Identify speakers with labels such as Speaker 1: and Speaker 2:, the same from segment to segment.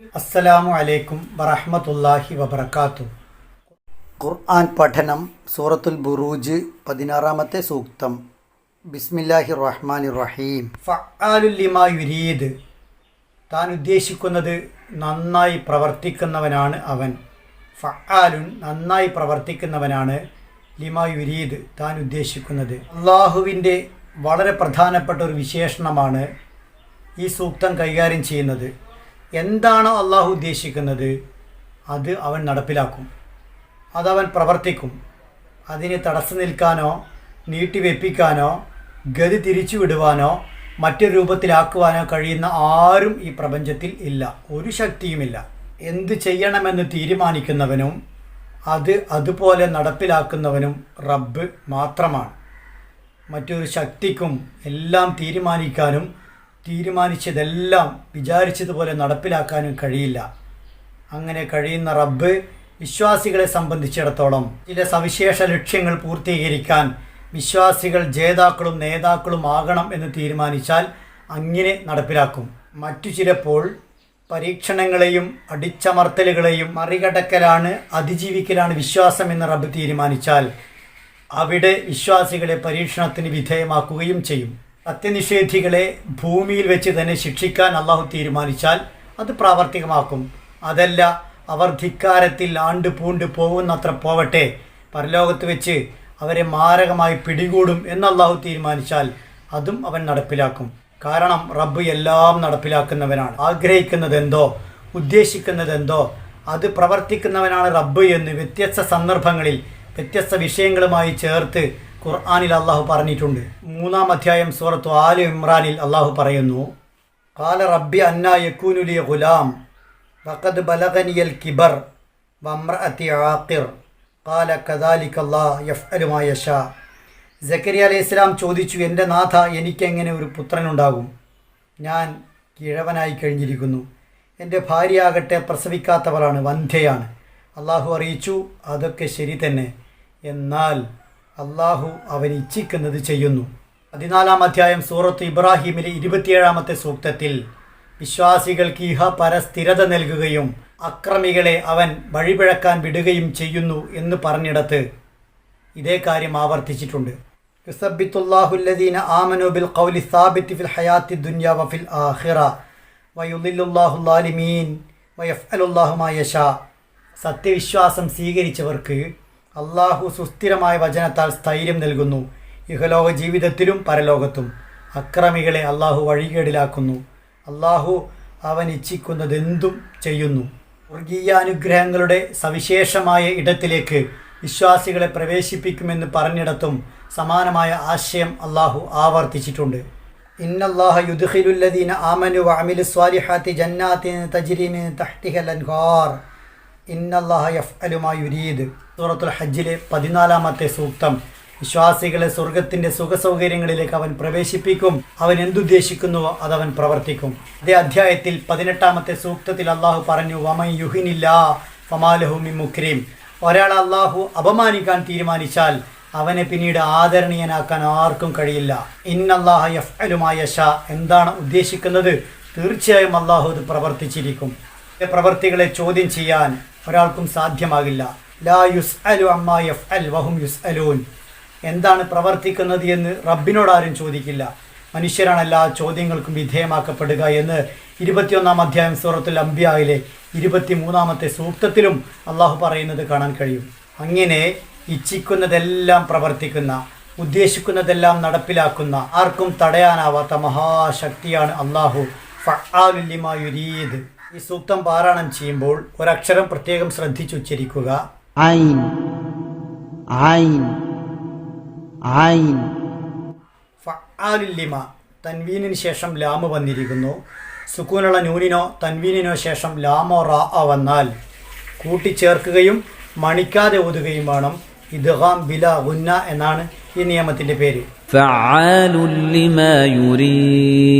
Speaker 1: അസ്സലാമു അലൈക്കും വറഹ്മത്തുള്ളാഹി വബർക്കാത്തു ഖുർആൻ പഠനം സൂറത്തുൽ ബുറൂജ് പതിനാറാമത്തെ സൂക്തം. ബിസ്മില്ലാഹി റഹ്മാനി റഹീം ഫഅലുലിമാ യുരീദ്. താൻ ഉദ്ദേശിക്കുന്നത് നന്നായി പ്രവർത്തിക്കുന്നവനാണ് അവൻ. ഫഅലുൻ നന്നായി പ്രവർത്തിക്കുന്നവനാണ് ലിമാ യുരീദ് താൻ ഉദ്ദേശിക്കുന്നത്. അള്ളാഹുവിന്റെ വളരെ പ്രധാനപ്പെട്ട ഒരു വിശേഷണമാണ് ഈ സൂക്തം കൈകാര്യം ചെയ്യുന്നത്. എന്താണോ അള്ളാഹു ഉദ്ദേശിക്കുന്നത് അത് അവൻ നടപ്പിലാക്കും. അതവൻ പ്രവർത്തിക്കും. അതിന് തടസ്സം നിൽക്കാനോ നീട്ടിവെപ്പിക്കാനോ ഗതി തിരിച്ചു വിടുവാനോ മറ്റൊരു രൂപത്തിലാക്കുവാനോ കഴിയുന്ന ആരും ഈ പ്രപഞ്ചത്തിൽ ഇല്ല. ഒരു ശക്തിയുമില്ല. എന്ത് ചെയ്യണമെന്ന് തീരുമാനിക്കുന്നവനും അത് അതുപോലെ നടപ്പിലാക്കുന്നവനും റബ്ബ് മാത്രമാണ്. മറ്റൊരു ശക്തിക്കും എല്ലാം തീരുമാനിക്കാനും തീരുമാനിച്ചതെല്ലാം വിചാരിച്ചതുപോലെ നടപ്പിലാക്കാനും കഴിയില്ല. അങ്ങനെ കഴിയുന്ന റബ്ബ് വിശ്വാസികളെ സംബന്ധിച്ചിടത്തോളം ചില സവിശേഷ ലക്ഷ്യങ്ങൾ പൂർത്തീകരിക്കാൻ വിശ്വാസികൾ ജേതാക്കളും നേതാക്കളും ആകണം എന്ന് തീരുമാനിച്ചാൽ അങ്ങനെ നടപ്പിലാക്കും. മറ്റു ചിലപ്പോൾ പരീക്ഷണങ്ങളെയും അടിച്ചമർത്തലുകളെയും മറികടക്കലാണ് അതിജീവിക്കലാണ് വിശ്വാസം എന്ന് റബ്ബ് തീരുമാനിച്ചാൽ അവിടെ വിശ്വാസികളെ പരീക്ഷണത്തിന് വിധേയമാക്കുകയും ചെയ്യും. സത്യനിഷേധികളെ ഭൂമിയിൽ വെച്ച് തന്നെ ശിക്ഷിക്കാൻ അള്ളാഹു തീരുമാനിച്ചാൽ അത് പ്രാവർത്തികമാക്കും. അതല്ല അവർ ധിക്കാരത്തിൽ ആണ്ട് പൂണ്ട് പോകുന്നത്ര പോവട്ടെ. പരലോകത്ത് വെച്ച് അവരെ മാരകമായി പിടികൂടും എന്ന് അള്ളാഹു തീരുമാനിച്ചാൽ അതും അവൻ നടപ്പിലാക്കും. കാരണം റബ്ബ് എല്ലാം നടപ്പിലാക്കുന്നവനാണ്. ആഗ്രഹിക്കുന്നത് എന്തോ ഉദ്ദേശിക്കുന്നത് എന്തോ അത് പ്രവർത്തിക്കുന്നവനാണ് റബ്ബ് എന്ന് വ്യത്യസ്ത സന്ദർഭങ്ങളിൽ വ്യത്യസ്ത വിഷയങ്ങളുമായി ചേർത്ത് ഖുർആാനിൽ അള്ളാഹു പറഞ്ഞിട്ടുണ്ട്. മൂന്നാം അധ്യായം സൂറത്തു ആലു ഇമ്രാനിൽ അള്ളാഹു പറയുന്നു കാല റബ്ബി അന്ന യക്കൂനുലിയ ഗുലാം വഖദ് ബലഗനിയൽ കിബർ വമ്രഅത്തി ആഖിർ കാല കദാലിക്കല്ലാ യഫ് യഫ്അലു ഷാ സക്കരിയ അലൈഹി ഇസ്ലാം ചോദിച്ചു എന്റെ നാഥ എനിക്കെങ്ങനെ ഒരു പുത്രനുണ്ടാകും? ഞാൻ കിഴവനായി കഴിഞ്ഞിരിക്കുന്നു. എന്റെ ഭാര്യയാകട്ടെ പ്രസവിക്കാത്തവളാണ് വന്ധ്യയാണ്. അള്ളാഹു അറിയിച്ചു അതൊക്കെ ശരി തന്നെ. എന്നാൽ അള്ളാഹു അവൻ ഇച്ഛിക്കുന്നത് ചെയ്യുന്നു. പതിനാലാം അധ്യായം സൂറത്ത് ഇബ്രാഹിമിലെ ഇരുപത്തിയേഴാമത്തെ സൂക്തത്തിൽ വിശ്വാസികൾക്ക് ഇഹ പരസ്ഥിരത നൽകുകയും അക്രമികളെ അവൻ വഴിപിഴക്കാൻ വിടുകയും ചെയ്യുന്നു എന്ന് പറഞ്ഞിടത്ത് ഇതേ കാര്യം ആവർത്തിച്ചിട്ടുണ്ട്. യുസബിത്തുല്ലാഹുല്ലദീന ആമനു ബിൽ ഖൗലി സാബിത്ത് ഫിൽ ഹയാത്തി ദുനിയ വഫിൽ ആഖിറ. വയുദില്ലുല്ലാഹുല്ലാലിമീൻ വയഫ്അലുല്ലാഹുമാ യശാ. സത്യവിശ്വാസം സ്വീകരിച്ചവർക്ക് അള്ളാഹു സുസ്ഥിരമായ വചനത്താൽ സ്ഥൈര്യം നൽകുന്നു. ഇഹലോക ജീവിതത്തിലും പരലോകത്തും. അക്രമികളെ അള്ളാഹു വഴികേടിലാക്കുന്നു. അള്ളാഹു അവൻ ഇച്ഛിക്കുന്നതെന്തും ചെയ്യുന്നു. വർഗീയാനുഗ്രഹങ്ങളുടെ സവിശേഷമായ ഇടത്തിലേക്ക് വിശ്വാസികളെ പ്രവേശിപ്പിക്കുമെന്ന് പറഞ്ഞിടത്തും സമാനമായ ആശയം അള്ളാഹു ആവർത്തിച്ചിട്ടുണ്ട്. ഇന്നല്ലാഹ യുദ്ഖിലുല്ലദീന ആമനു അമിലു സ്വാലിഹാത്തി ജന്നാത്തിൻ തജിരിമിൻ തഹ്തിഹൽ അൻഹാർ. ഇന്നല്ലാഹ യഫ് അലുമായുരീദ് യുരീദ്. സൂറത്തുൽ ഹജ്ജിലെ പതിനാലാമത്തെ സൂക്തം. വിശ്വാസികളെ സ്വർഗത്തിന്റെ സുഖസൗകര്യങ്ങളിലേക്ക് അവൻ പ്രവേശിപ്പിക്കും. അവൻ എന്തുദ്ദേശിക്കുന്നുവോ അതവൻ പ്രവർത്തിക്കും. അതേ അധ്യായത്തിൽ പതിനെട്ടാമത്തെ സൂക്തത്തിൽ അള്ളാഹു പറഞ്ഞു വമൻ യുഹിനില്ല ഫമാലഹു മി മുക്രീം. ഒരാൾ അള്ളാഹു അപമാനിക്കാൻ തീരുമാനിച്ചാൽ അവനെ പിന്നീട് ആദരണീയനാക്കാൻ ആർക്കും കഴിയില്ല. ഇന്നല്ലാഹ യഫ്അലുമായ ഷാ എന്താണ് ഉദ്ദേശിക്കുന്നത്? തീർച്ചയായും അള്ളാഹു അത് പ്രവർത്തിച്ചിരിക്കും. പ്രവർത്തികളെ ചോദ്യം ചെയ്യാൻ ഒരാൾക്കും സാധ്യമാകില്ല. ലാ യുസ് അലു അമ്മ യഫ് അൽ വഹും എന്താണ് പ്രവർത്തിക്കുന്നത് എന്ന് റബ്ബിനോട് ആരും ചോദിക്കില്ല. മനുഷ്യരാണ് എല്ലാ ചോദ്യങ്ങൾക്കും വിധേയമാക്കപ്പെടുക എന്ന് ഇരുപത്തിയൊന്നാം അധ്യായം സൂറത്തുൽ അംബിയായിലെ ഇരുപത്തി മൂന്നാമത്തെ സൂക്തത്തിലും അള്ളാഹു പറയുന്നത് കാണാൻ കഴിയും. അങ്ങനെ ഇച്ഛിക്കുന്നതെല്ലാം പ്രവർത്തിക്കുന്ന ഉദ്ദേശിക്കുന്നതെല്ലാം നടപ്പിലാക്കുന്ന ആർക്കും തടയാനാവാത്ത മഹാശക്തിയാണ് അള്ളാഹു. ഫആലുലിമാ യുരീദ്. ഈ സൂക്തം പാരായണം ചെയ്യുമ്പോൾ ഒരക്ഷരം പ്രത്യേകം ശ്രദ്ധിച്ചുച്ചരിക്കുക.
Speaker 2: عين عين عين
Speaker 1: ഫആലുല്ലിമ തൻവീനിന് ശേഷം ലാമ് വന്നിരിക്കുന്നു സുക്കൂനുള്ള നൂനിനോ തൻവീനിനോ ശേഷം ലാമോ റാ വന്നാൽ കൂട്ടിച്ചേർക്കുകയും മണിക്കാതെ ഓതുകയും വേണം ഇദ്ഗാം ബില ഗുന്ന എന്നാണ് ഈ നിയമത്തിൻ്റെ പേര്
Speaker 3: فعال لما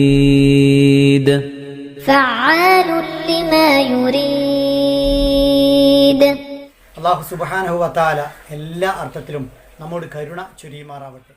Speaker 3: يريد
Speaker 4: فعال لما يريد
Speaker 1: അള്ളാഹു സുബാനഹു വത്താല എല്ലാ അർത്ഥത്തിലും നമ്മോട് കരുണ ചൊരിയുമാറാവട്ടെ.